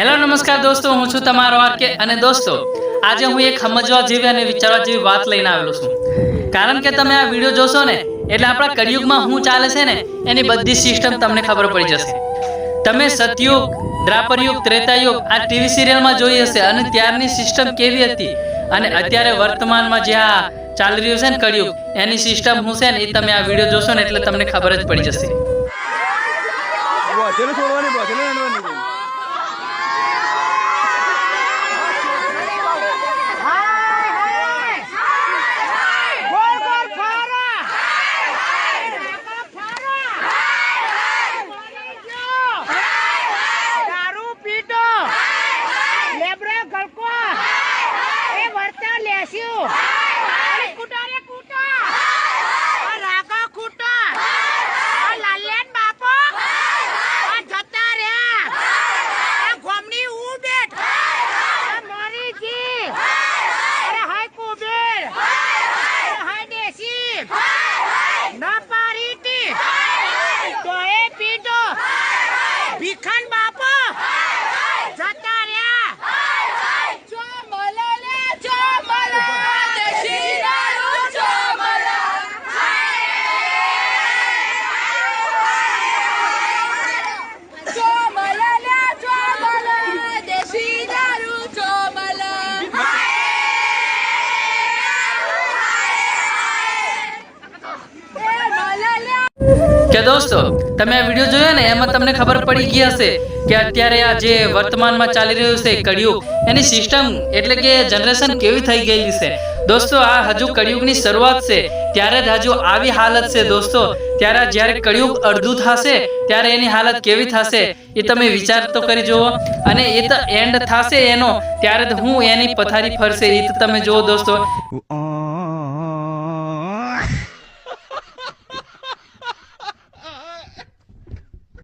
Hello, નમસ્કાર દોસ્તો, હું છું તમારો આરકે. અને દોસ્તો, આજે હું એક સમજવા જેવી અને વિચારવા જેવી વાત લઈને આવેલો છું. કારણ કે તમે આ વીડિયો જોશો ને, એટલે આપણા કળિયુગમાં શું ચાલે છે ને, એની બધી સિસ્ટમ તમને ખબર પડી જશે. તમે સતયુગ, દ્રાપરયુગ, ત્રેતાયુગ આ ટીવી સિરિયલમાં જોઈ હશે અને ત્યારની સિસ્ટમ કેવી હતી? અને અત્યારે વર્તમાનમાં જે આ ચાલી રહ્યું છે ને કળિયુગ, એની સિસ્ટમ શું છે ને એ તમે આ વીડિયો જોશો ને એટલે તમને ખબર જ પડી જશે. 休。કે દોસ્તો, તમે આ વીડિયો જોયો ને, એમાં તમને ખબર પડી ગઈ હશે કે અત્યારે આ જે વર્તમાનમાં ચાલી રહ્યું છે કળિયુગ, એની સિસ્ટમ એટલે કે જનરેશન કેવી થઈ ગયેલી છે. દોસ્તો, આ હજુ કળિયુગની શરૂઆત છે, ત્યારે જ હજુ આવી હાલત છે દોસ્તો. ત્યારે જ્યારે કળિયુગ અડધું થશે, ત્યારે એની હાલત કેવી થશે, એ તમે વિચાર તો કરી જુઓ. અને એ તો એન્ડ થશે એનો, ત્યારે હું એની પથારી ફરશે, એ તો તમે જુઓ દોસ્તો.